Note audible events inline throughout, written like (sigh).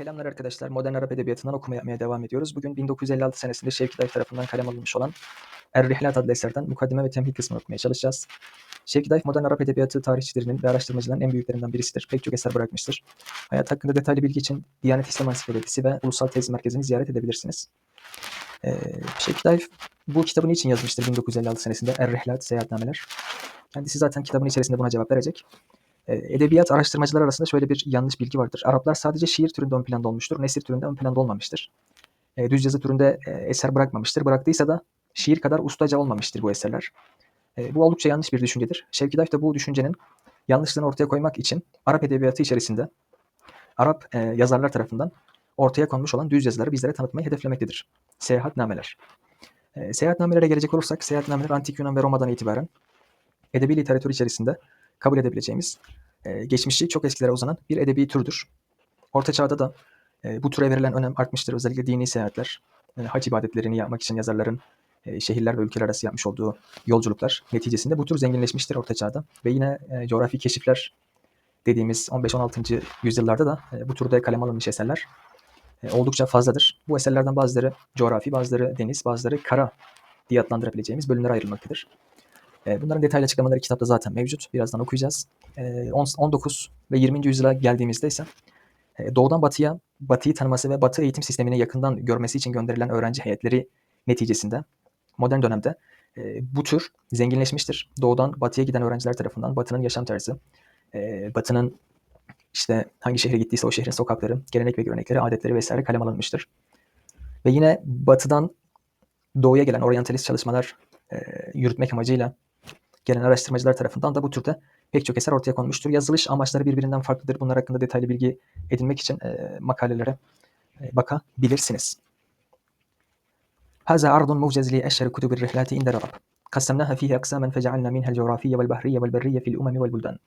Selamlar arkadaşlar. Modern Arap Edebiyatı'ndan okuma yapmaya devam ediyoruz. Bugün 1956 senesinde Şevki Dayf tarafından kalem alınmış olan Er-Rihlat adlı eserden mukaddime ve temhid kısmını okumaya çalışacağız. Şevki Dayf modern Arap Edebiyatı tarihçilerinin ve araştırmacıların en büyüklerinden birisidir. Pek çok eser bırakmıştır. Hayat hakkında detaylı bilgi için Diyanet İslam Ansiklopedisi ve Ulusal Tez Merkezi'ni ziyaret edebilirsiniz. Ee, Şevki Dayf bu kitabı niçin yazmıştır 1956 senesinde? Er-Rihlat, Seyahatnameler. Kendisi zaten kitabın içerisinde buna cevap verecek. Edebiyat araştırmacılar arasında şöyle bir yanlış bilgi vardır. Araplar sadece şiir türünde ön planda olmuştur, nesir türünde ön planda olmamıştır. E, düz yazı türünde eser bırakmamıştır. Bıraktıysa da şiir kadar ustaca olmamıştır bu eserler. Bu oldukça yanlış bir düşüncedir. Şevki Dayf da bu düşüncenin yanlışlığını ortaya koymak için Arap edebiyatı içerisinde Arap yazarlar tarafından ortaya konmuş olan düz yazıları bizlere tanıtmayı hedeflemektedir. Seyahatnameler. Seyahatnamelere gelecek olursak, seyahatnameler Antik Yunan ve Roma'dan itibaren edebi literatür içerisinde kabul edebileceğimiz e, geçmişi çok eskilere uzanan bir edebi türdür. Orta Çağ'da da e, bu türe verilen önem artmıştır. Özellikle dini seyahatler, e, hac ibadetlerini yapmak için yazarların e, şehirler ve ülkeler arası yapmış olduğu yolculuklar neticesinde bu tür zenginleşmiştir Orta Çağ'da. Ve yine e, coğrafi keşifler dediğimiz 15-16. yüzyıllarda da e, bu türde kalem alınmış eserler e, oldukça fazladır. Bu eserlerden bazıları coğrafi, bazıları deniz, bazıları kara diye adlandırabileceğimiz bölümlere ayrılmaktadır. E, bunların detaylı açıklamaları kitapta zaten mevcut. Birazdan okuyacağız. E, 19 ve 20. yüzyıla geldiğimizde ise e, doğudan batıya, batıyı tanıması ve batı eğitim sistemini yakından görmesi için gönderilen öğrenci heyetleri neticesinde modern dönemde e, bu tür zenginleşmiştir. Doğudan batıya giden öğrenciler tarafından batının yaşam tarzı, e, batının işte hangi şehre gittiyse o şehrin sokakları, gelenek ve görenekleri, adetleri vesaire kalem alınmıştır. Ve yine batıdan doğuya gelen oryantalist çalışmalar e, yürütmek amacıyla gelen araştırmacılar tarafından da bu türde pek çok eser ortaya konmuştur. Yazılış amaçları birbirinden farklıdır. Bunlar hakkında detaylı bilgi edinmek için e, makalelere e, bakabilirsiniz. هذا عرض موجز لأشهر كتب الرحلات عند العرب قسمناها فيه أقساما فجعلنا منها الجغرافية والبحرية والبرية في الأمم والبلدان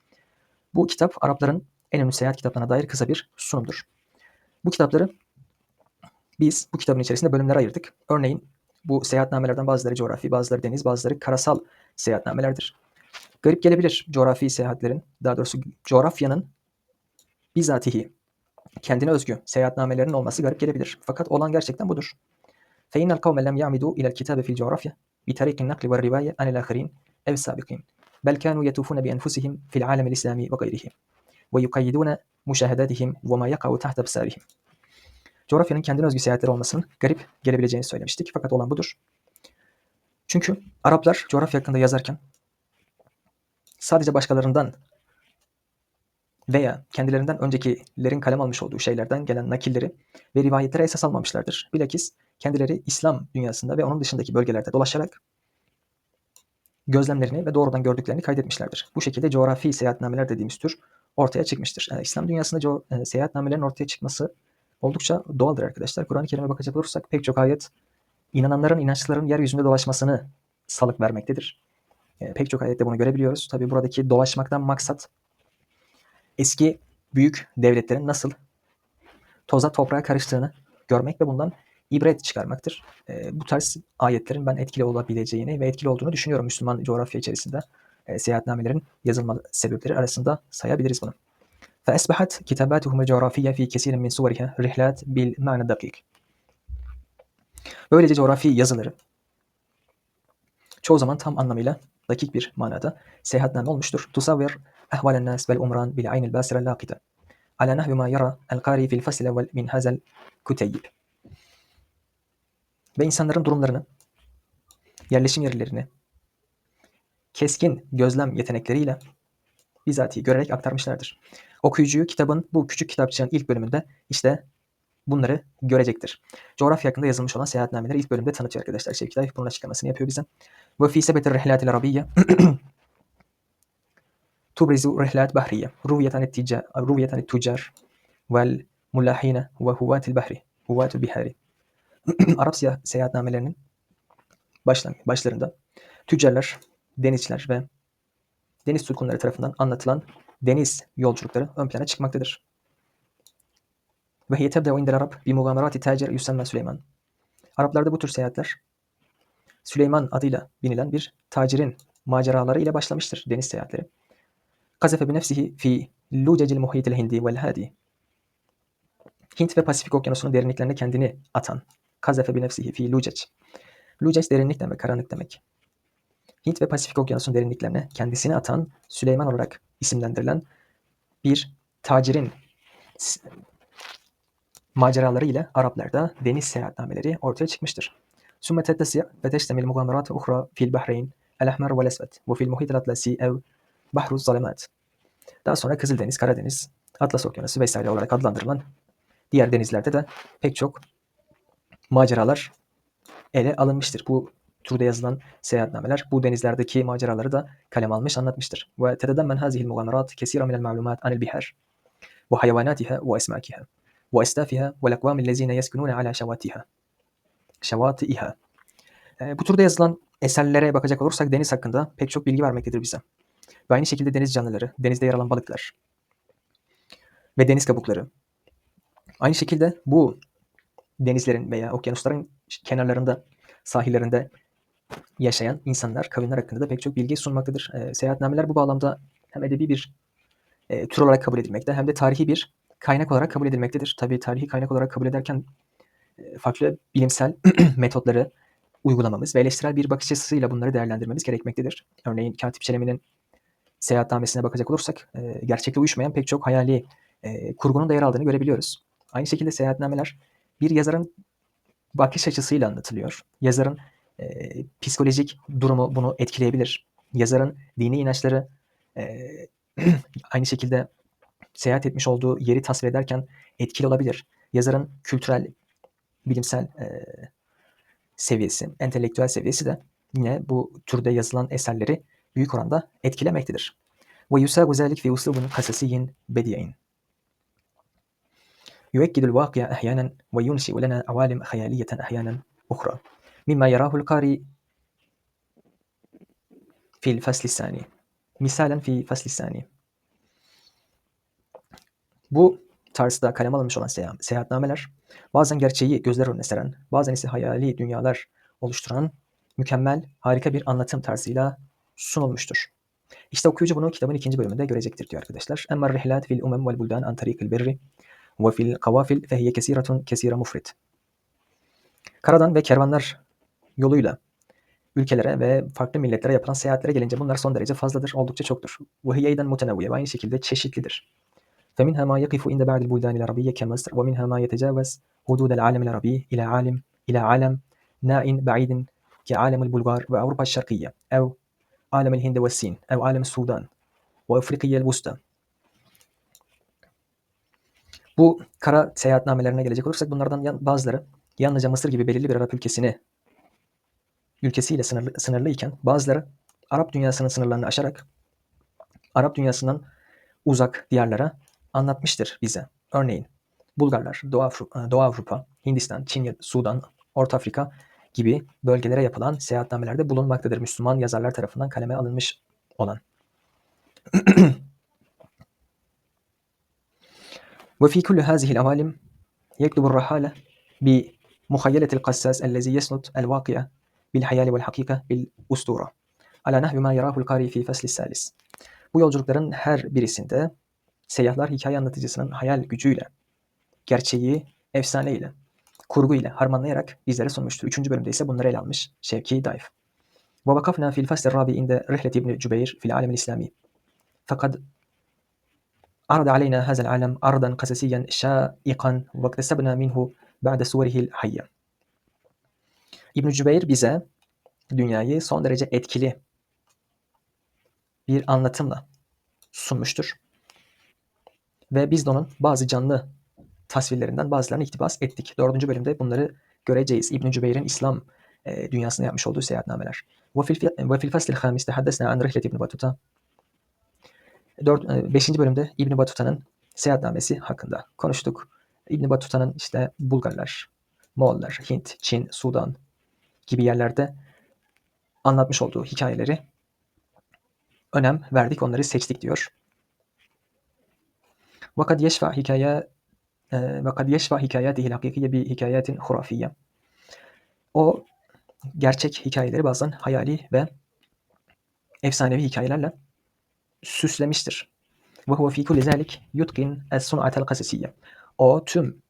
Bu kitap Arapların en ünlü seyahat kitaplarına dair kısa bir sunumdur. Bu kitapları biz bu kitabın içerisinde bölümlere ayırdık. Örneğin bu seyahatnamelerden bazıları coğrafi, bazıları deniz, bazıları karasal seyahatnamelerdir. Garip gelebilir coğrafi seyahatlerin, daha doğrusu coğrafyanın bizatihi kendine özgü seyahatnamelerin olması garip gelebilir. Fakat olan gerçekten budur. فَاِنَّ الْقَوْمَ لَمْ يَعْمِدُوا إِلَى الْكِتَابِ فِي الْجَغْرَافِيَةِ بِطَرِيقِ النَّقْلِ وَالرِّوَايَةِ عَنِ الْآخَرِينَ اَوْ السَّابِقِينَ بل كانوا يطوفون بأنفسهم في العالم الإسلامي وغيره ويقيدون مشاهداتهم وما يقع تحت أبصارهم coğrafyanın kendine özgü seyahatleri olmasının garip gelebileceğini söylemiştik. Fakat olan budur. Çünkü Araplar coğrafya hakkında yazarken sadece başkalarından veya kendilerinden öncekilerin kalem almış olduğu şeylerden gelen nakilleri ve rivayetlere esas almamışlardır. Bilakis kendileri İslam dünyasında ve onun dışındaki bölgelerde dolaşarak gözlemlerini ve doğrudan gördüklerini kaydetmişlerdir. Bu şekilde coğrafi seyahatnameler dediğimiz tür ortaya çıkmıştır. Yani İslam dünyasında co- e, seyahatnamelerin ortaya çıkması oldukça doğaldır arkadaşlar. Kur'an-ı Kerim'e bakacak olursak pek çok ayet inananların inançların yeryüzünde dolaşmasını salık vermektedir. E, pek çok ayette bunu görebiliyoruz. Tabi buradaki dolaşmaktan maksat eski büyük devletlerin nasıl toza toprağa karıştığını görmek ve bundan ibret çıkarmaktır. E, bu tarz ayetlerin ben etkili olabileceğini ve etkili olduğunu düşünüyorum Müslüman coğrafya içerisinde. E, seyahatnamelerin yazılma sebepleri arasında sayabiliriz bunu. فأصبحت كتاباتهم الجغرافية في كثير من صورها رحلات بالمعنى الدقيق. Böylece coğrafi yazıları çoğu zaman tam anlamıyla dakik bir manada seyahatname olmuştur. Tusavvir ahvalen nas vel umran bil aynil basira laqita. Ala nahvi ma yara el qari fil fasl evvel min hazel kuteyib. Ve insanların durumlarını, yerleşim yerlerini keskin gözlem yetenekleriyle bizatihi görerek aktarmışlardır. Okuyucuyu kitabın bu küçük kitapçığın ilk bölümünde işte bunları görecektir. Coğrafya hakkında yazılmış olan seyahatnameleri ilk bölümde tanıtıyor arkadaşlar. Şevki Tayyip bunun açıklamasını yapıyor bize. Ve fi sebetir rihlatil arabiyye (clears throat) tubrizu rihlat bahriye ruviyetan etticar ruviyetan ettucar vel mulahine ve huvatil bahri huvatul bihari (clears throat) Arap seyahat- seyahatnamelerinin başlarında tüccarlar, denizciler ve deniz tutkunları tarafından anlatılan deniz yolculukları ön plana çıkmaktadır. Ve hiye tebde'u indel Arab bi mugamerati tacir yusamma Süleyman. Araplarda bu tür seyahatler Süleyman adıyla bilinen bir tacirin maceraları ile başlamıştır deniz seyahatleri. Kazefe bi nefsihi fi lucecil muhitil hindi vel hadi. Hint ve Pasifik okyanusunun derinliklerine kendini atan. Kazefe bi nefsihi fi lucec. Lucec derinlik demek, karanlık demek. Hint ve Pasifik okyanusunun derinliklerine kendisini atan Süleyman olarak isimlendirilen bir tacirin maceraları ile Araplarda deniz seyahatnameleri ortaya çıkmıştır. Sümme tettesiya ve teştemil mugammerat uhra fil Bahreyn, el ahmer ve lesvet ve fil muhit atlasi ev bahru zalemat. Daha sonra Kızıldeniz, Karadeniz, Atlas Okyanusu vesaire olarak adlandırılan diğer denizlerde de pek çok maceralar ele alınmıştır. Bu turda yazılan seyahatnameler bu denizlerdeki maceraları da kalem almış anlatmıştır. Ve tedemmen hazihil mugammerat kesira minel ma'lumat anil biher ve hayvanatiha ve esmakiha. وأسلافها والأقوام الذين يسكنون على شواتها şevatiha. E, bu turda yazılan eserlere bakacak olursak deniz hakkında pek çok bilgi vermektedir bize. Ve aynı şekilde deniz canlıları, denizde yer alan balıklar ve deniz kabukları. Aynı şekilde bu denizlerin veya okyanusların kenarlarında, sahillerinde yaşayan insanlar, kavimler hakkında da pek çok bilgi sunmaktadır. E, seyahatnameler bu bağlamda hem edebi bir e, tür olarak kabul edilmekte hem de tarihi bir kaynak olarak kabul edilmektedir. Tabii tarihi kaynak olarak kabul ederken e, farklı bilimsel (clears throat) metotları uygulamamız ve eleştirel bir bakış açısıyla bunları değerlendirmemiz gerekmektedir. Örneğin Katip Çelebi'nin seyahatnamesine bakacak olursak e, gerçekle uyuşmayan pek çok hayali e, kurgunun da yer aldığını görebiliyoruz. Aynı şekilde seyahatnameler bir yazarın bakış açısıyla anlatılıyor. Yazarın e, psikolojik durumu bunu etkileyebilir. Yazarın dini inançları e, (clears throat) aynı şekilde seyahat etmiş olduğu yeri tasvir ederken etkili olabilir. Yazarın kültürel, bilimsel e, seviyesi, entelektüel seviyesi de yine bu türde yazılan eserleri büyük oranda etkilemektedir. Ve yusagu zalik fi uslubun kasasiyin bedi'in. يؤكد الواقع أحيانا وينشئ لنا عوالم خيالية أحيانا أخرى مما يراه القارئ في الفصل الثاني مثالا في فصل الثاني bu tarzda kaleme alınmış olan seyahat, seyahatnameler bazen gerçeği gözler önüne seren, bazen ise hayali dünyalar oluşturan mükemmel, harika bir anlatım tarzıyla sunulmuştur. İşte okuyucu bunu kitabın ikinci bölümünde görecektir diyor arkadaşlar. Emma rihlat fil umem vel buldan an tarikil berri ve fil kavafil fehiye kesiratun kesira mufrit. Karadan ve kervanlar yoluyla ülkelere ve farklı milletlere yapılan seyahatlere gelince bunlar son derece fazladır, oldukça çoktur. Ve hiyeyden mutenevviye aynı şekilde çeşitlidir. فمنها ما يقف عند بعض البلدان العربية كمصر ومنها ما يتجاوز حدود العالم العربي إلى عالم إلى عالم ناء بعيد كعالم البلغار وأوروبا الشرقية أو عالم الهند والصين أو عالم السودان وأفريقيا الوسطى Bu kara seyahatnamelerine gelecek olursak bunlardan yan- bazıları yalnızca Mısır gibi belirli bir Arap ülkesini ülkesiyle sınırlı, sınırlı iken bazıları Arap dünyasının sınırlarını aşarak Arap dünyasından uzak diyarlara anlatmıştır bize. Örneğin Bulgarlar Doğu, Avrupa, e, Doğu Avrupa, Hindistan, Çin, Sudan, Orta Afrika gibi bölgelere yapılan seyahatnamelerde bulunmaktadır Müslüman yazarlar tarafından kaleme alınmış olan. (clears throat) Ve fi kulli hazihil avalim yektubu rahale bi muhayyeletil kassas ellezi yesnut el vakiye bil hayali vel hakike bil ustura. Ala nahvi ma yarahu'l kari fi salis. Bu yolculukların her birisinde seyyahlar hikaye anlatıcısının hayal gücüyle, gerçeği efsaneyle, kurgu ile harmanlayarak bizlere sunmuştur. Üçüncü bölümde ise bunları ele almış Şevki Daif. ووقفنا في الفصل الرابع عند رحلة ابن جبير في العالم الإسلامي فقد عرض علينا هذا العالم عرضا قصصيا شائقا واكتسبنا منه بعد صوره الحية ibn Cübeyr bize dünyayı son derece etkili bir anlatımla sunmuştur. Ve biz de onun bazı canlı tasvirlerinden bazılarını iktibas ettik. Dördüncü bölümde bunları göreceğiz. İbn-i Cübeyr'in İslam e, dünyasına yapmış olduğu seyahatnameler. Ve fil faslil hamis tehaddesne an rihlet İbn Batuta. E, bölümde İbn Batuta'nın seyahatnamesi hakkında konuştuk. İbn Batuta'nın işte Bulgarlar, Moğollar, Hint, Çin, Sudan gibi yerlerde anlatmış olduğu hikayeleri önem verdik, onları seçtik diyor. وقد يشفع حكاية وقد يشفع حكاياته الحقيقية بحكايات خرافية. O gerçek hikayeleri bazen hayali ve efsanevi hikayelerle süslemiştir. Ve huve fi kulli zalik yutkin es-sun'atel kasisiyye. O tüm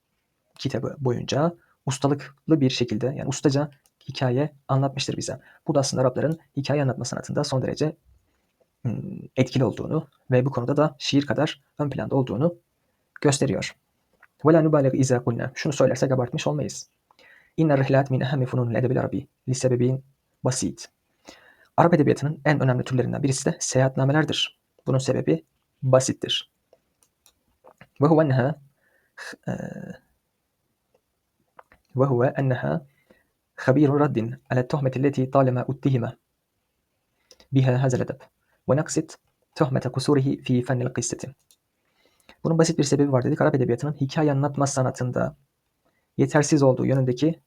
kitabı boyunca ustalıklı bir şekilde yani ustaca hikaye anlatmıştır bize. Bu da aslında Arapların hikaye anlatma sanatında son derece hmm, etkili olduğunu ve bu konuda da şiir kadar ön planda olduğunu gösteriyor. وَلَا نُبَالِغْ اِذَا قُلْنَا Şunu söylersek abartmış olmayız. İnne rihlat min ehemmi fununul edebil arabi li sebebin basit. Arap edebiyatının en önemli türlerinden birisi de seyahatnamelerdir. Bunun sebebi basittir. Ve huve enneha ve huve enneha خبير رد على التهمة التي طالما اتهم بها هذا الأدب ونقصد تهمة قصوره في فن القصة. Bunun basit bir sebebi var dedik. Arap edebiyatının hikaye anlatma sanatında yetersiz olduğu yönündeki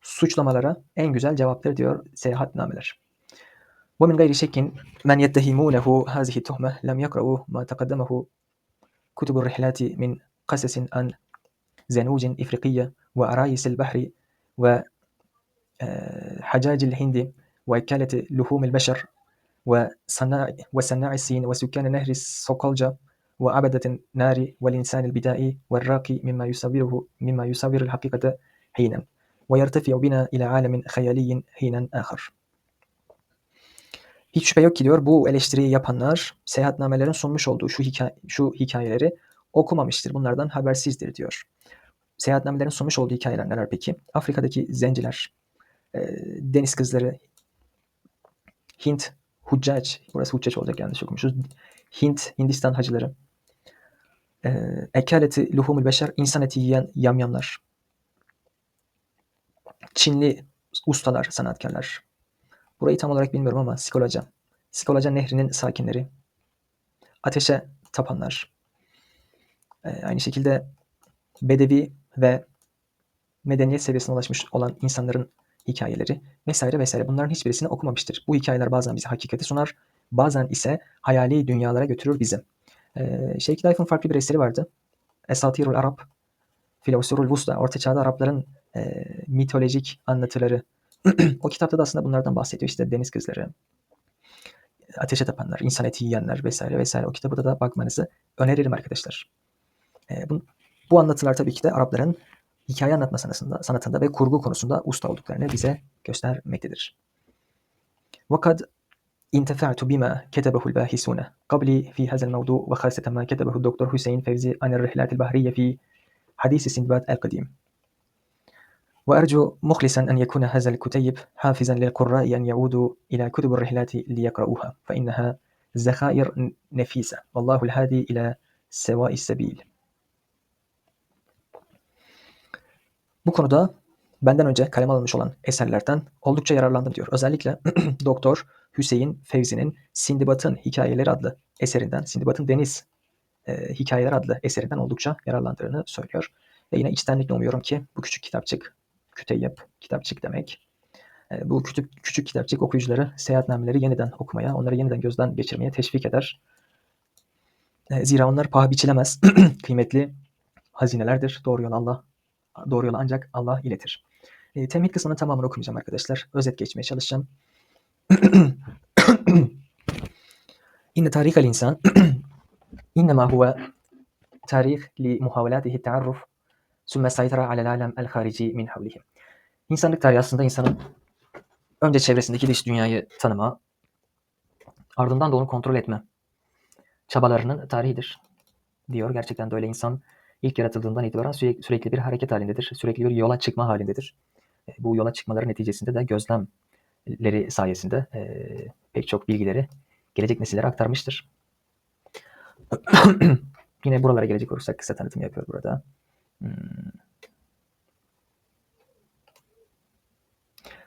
suçlamalara en güzel cevaptır diyor seyahatnameler. ومن غير شك من يتهمونه هذه التهمة لم يقرأوا ما تقدمه كتب الرحلات من قصص عن زنوج إفريقية وأرايس البحر وحجاج الهند وإكالة لحوم البشر ve sana ve sana'i sin ve sükkan nehri sokalca ve abedetin nari ve insan bidai ve raki mimma yusaviruhu mimma yusavir hakikate hinen ve yertefi'u bina ila alemin hayaliyin hinen ahar. Hiç şüphe yok ki diyor bu eleştiriyi yapanlar seyahatnamelerin sunmuş olduğu şu, hikaye, şu hikayeleri okumamıştır. Bunlardan habersizdir diyor. Seyahatnamelerin sunmuş olduğu hikayeler neler peki? Afrika'daki zenciler, e, deniz kızları, Hint Huccac, burası Huccac olacak yanlış okumuşuz. Hint, Hindistan hacıları, e, ekaleti luhumul beşer, insan eti yiyen yamyamlar, Çinli ustalar, sanatkarlar. Burayı tam olarak bilmiyorum ama Skolaca. Skolaca nehrinin sakinleri. Ateşe tapanlar. Ee, aynı şekilde Bedevi ve medeniyet seviyesine ulaşmış olan insanların hikayeleri vesaire vesaire. Bunların hiçbirisini okumamıştır. Bu hikayeler bazen bize hakikati sunar, bazen ise hayali dünyalara götürür bizi. Ee, Şeyh Dayf'ın farklı bir eseri vardı. Esatirul Arap, Filosurul Vusta, Orta Çağ'da Arapların e, mitolojik anlatıları. (clears throat) o kitapta da aslında bunlardan bahsediyor. İşte deniz kızları, ateşe tapanlar, insan eti yiyenler vesaire vesaire. O kitabı da bakmanızı öneririm arkadaşlar. E, bu, bu anlatılar tabii ki de Arapların hikaye anlatma sanatında, sanatında ve kurgu konusunda usta olduklarını bize göstermektedir. وقد انتفعت بما كتبه الباحثون قبلي في هذا الموضوع وخاصة ما كتبه الدكتور حسين فوزي عن الرحلات البحرية في حديث سندباد القديم. وأرجو مخلصا أن يكون هذا الكتيب حافزا للقراء أن يعودوا إلى كتب الرحلات ليقرؤوها فإنها ذخائر نفيسة. والله الهادي إلى سواء السبيل. Bu konuda benden önce kalem alınmış olan eserlerden oldukça yararlandım diyor. Özellikle (clears throat) Doktor Hüseyin Fevzi'nin Sindibat'ın Hikayeleri adlı eserinden, Sindibat'ın Deniz e, Hikayeler adlı eserinden oldukça yararlandığını söylüyor. Ve yine içtenlikle umuyorum ki bu küçük kitapçık, küteyyep, kitapçık demek. E, bu küçük, küçük kitapçık okuyucuları seyahatnameleri yeniden okumaya, onları yeniden gözden geçirmeye teşvik eder. E, zira onlar paha biçilemez, (clears throat) kıymetli hazinelerdir. Doğru yol Allah, doğru yolu ancak Allah iletir. E, temhid kısmını tamamen okumayacağım arkadaşlar. Özet geçmeye çalışacağım. (clears throat) İnne tarikal insan (clears throat) innema huve tarih li muhavelatihi ta'arruf sümme saytara alel alem el harici min havlihi. İnsanlık tarihi aslında insanın önce çevresindeki dış dünyayı tanıma, ardından da onu kontrol etme çabalarının tarihidir diyor. Gerçekten de öyle insan ilk yaratıldığından itibaren sürekli, sürekli bir hareket halindedir. Sürekli bir yola çıkma halindedir. Bu yola çıkmaların neticesinde de gözlemleri sayesinde e, pek çok bilgileri gelecek nesillere aktarmıştır. (clears throat) Yine buralara gelecek olursak kısa tanıtım yapıyor burada.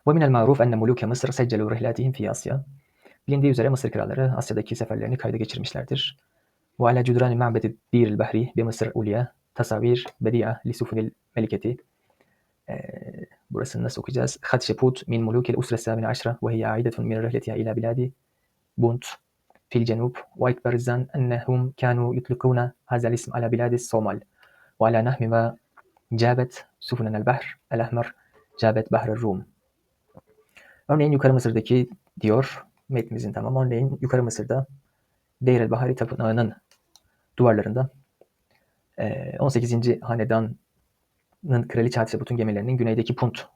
ومن المعروف أن ملوك مصر سجلوا رحلاتهم في آسيا. Bilindiği üzere Mısır kralları Asya'daki seferlerini kayda geçirmişlerdir. وعلى جدران معبد الدير البحري بمصر tasavir bedi'a li sufunil meliketi. Ee, burasını nasıl okuyacağız? Hat min mulukel usre sâbine aşra ve hiye aidetun min rehletiha ila biladi bunt fil cenub ve ikber zan ennehum kanu yutlukuna hazel ism ala biladis somal ve ala nahmi ve cabet sufunenel bahr el ahmer cabet bahre rum. Örneğin yukarı Mısır'daki diyor metnimizin tamamı. Örneğin yukarı Mısır'da Deir el Bahari Tapınağı'nın duvarlarında 18. hanedan Kraliçe Hatshepsut'un gemilerinin güneydeki Punt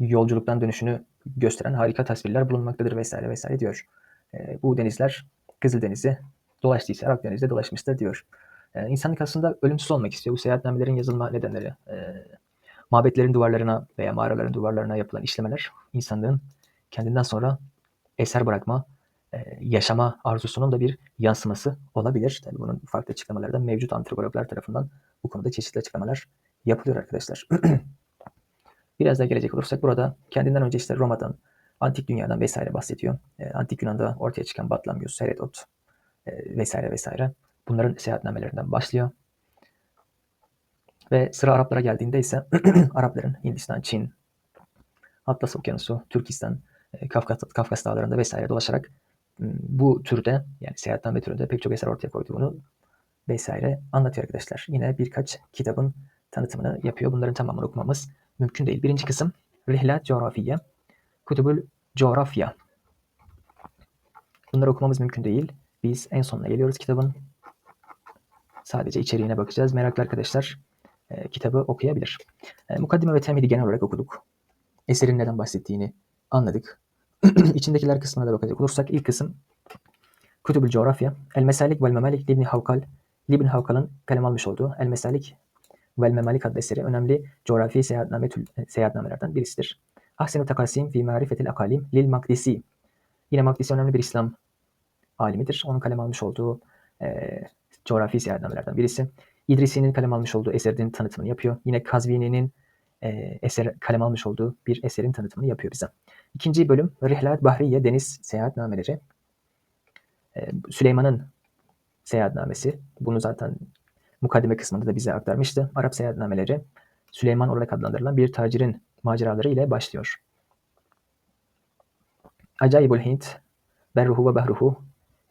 yolculuktan dönüşünü gösteren harika tasvirler bulunmaktadır vesaire vesaire diyor. E, bu denizler Kızıldeniz'e dolaştıysa Akdeniz'de dolaşmıştır diyor. E, insanlık aslında ölümsüz olmak istiyor. Bu seyahatnamelerin yazılma nedenleri, e, mabetlerin duvarlarına veya mağaraların duvarlarına yapılan işlemeler insanlığın kendinden sonra eser bırakma, yaşama arzusunun da bir yansıması olabilir. Tabii bunun farklı açıklamaları da mevcut antropologlar tarafından bu konuda çeşitli açıklamalar yapılıyor arkadaşlar. (clears throat) Biraz daha gelecek olursak burada kendinden önce işte Roma'dan, antik dünyadan vesaire bahsediyor. E, antik Yunan'da ortaya çıkan Batlamyus, Herodot e, vesaire vesaire. Bunların seyahatnamelerinden başlıyor. Ve sıra Araplara geldiğinde ise (clears throat) Arapların Hindistan, Çin, Atlas Okyanusu, Türkistan, e, Kafkas, Kafkas dağlarında vesaire dolaşarak bu türde yani seyahatname türünde pek çok eser ortaya koyduğunu vesaire anlatıyor arkadaşlar. Yine birkaç kitabın tanıtımını yapıyor. Bunların tamamını okumamız mümkün değil. Birinci kısım Rihlat Coğrafiye, Kutubul Coğrafya. Bunları okumamız mümkün değil. Biz en sonuna geliyoruz kitabın. Sadece içeriğine bakacağız. Meraklı arkadaşlar e, kitabı okuyabilir. E, mukaddime ve temhidi genel olarak okuduk. Eserin neden bahsettiğini anladık. (clears throat) İçindekiler kısmına da bakacak olursak ilk kısım Kutubul Coğrafya, El Mesalik vel Memalik Libni Havkal, Libn Havkal'ın kalem almış olduğu El Mesalik vel Memalik adlı eseri önemli coğrafi seyahatname tül- seyahatnamelerden birisidir. Ahsen-i Takasim fi Marifetil Akalim Lil Makdisi. Yine Makdisi önemli bir İslam alimidir. Onun kalem almış olduğu e, coğrafi seyahatnamelerden birisi. İdrisi'nin kalem almış olduğu eserin tanıtımını yapıyor. Yine Kazvini'nin e, eser kalem almış olduğu bir eserin tanıtımını yapıyor bize. İkinci bölüm Rihlat Bahriye Deniz Seyahatnameleri. E, Süleyman'ın seyahatnamesi. Bunu zaten mukaddime kısmında da bize aktarmıştı. Arap seyahatnameleri Süleyman olarak adlandırılan bir tacirin maceraları ile başlıyor. Acayibul Hint Berruhu ve Bahruhu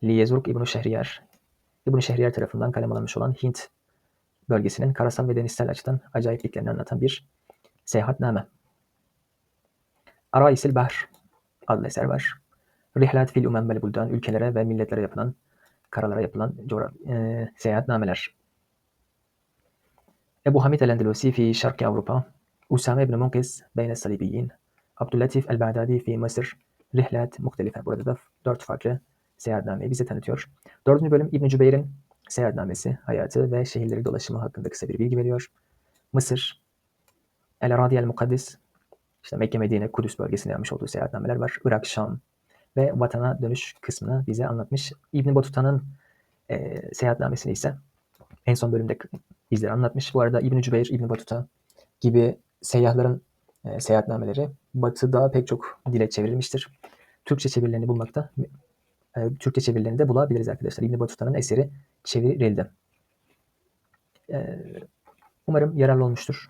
Liyezurk İbn-i Şehriyar İbn-i Şehriyar tarafından kalem alınmış olan Hint bölgesinin karasal ve denizsel açıdan acayipliklerini anlatan bir seyahatname. Araisil Bahr adlı eser var. Rihlat fil umem buldan ülkelere ve milletlere yapılan karalara yapılan coğraf- e, seyahatnameler. Ebu Hamid el-Endelusi fi Şarkı Avrupa, Usame ibn Munkiz beyne salibiyyin, Abdüllatif el-Bağdadi fi Mısır, Rihlat muhtelife. Burada da dört farklı seyahatnameyi bize tanıtıyor. Dördüncü bölüm İbn Cübeyr'in seyahatnamesi, hayatı ve şehirleri dolaşımı hakkında kısa bir bilgi veriyor. Mısır, El Aradi El Mukaddis, işte Mekke, Medine, Kudüs bölgesinde yapmış olduğu seyahatnameler var. Irak, Şam ve vatana dönüş kısmını bize anlatmış. İbn Batuta'nın e, seyahatnamesini ise en son bölümde bizlere anlatmış. Bu arada İbn Cübeyr, İbn Batuta gibi seyyahların e, seyahatnameleri Batı'da pek çok dile çevrilmiştir. Türkçe çevirilerini bulmakta e, Türkçe çevirilerini de bulabiliriz arkadaşlar. İbn Batuta'nın eseri çevrildi. E, umarım yararlı olmuştur.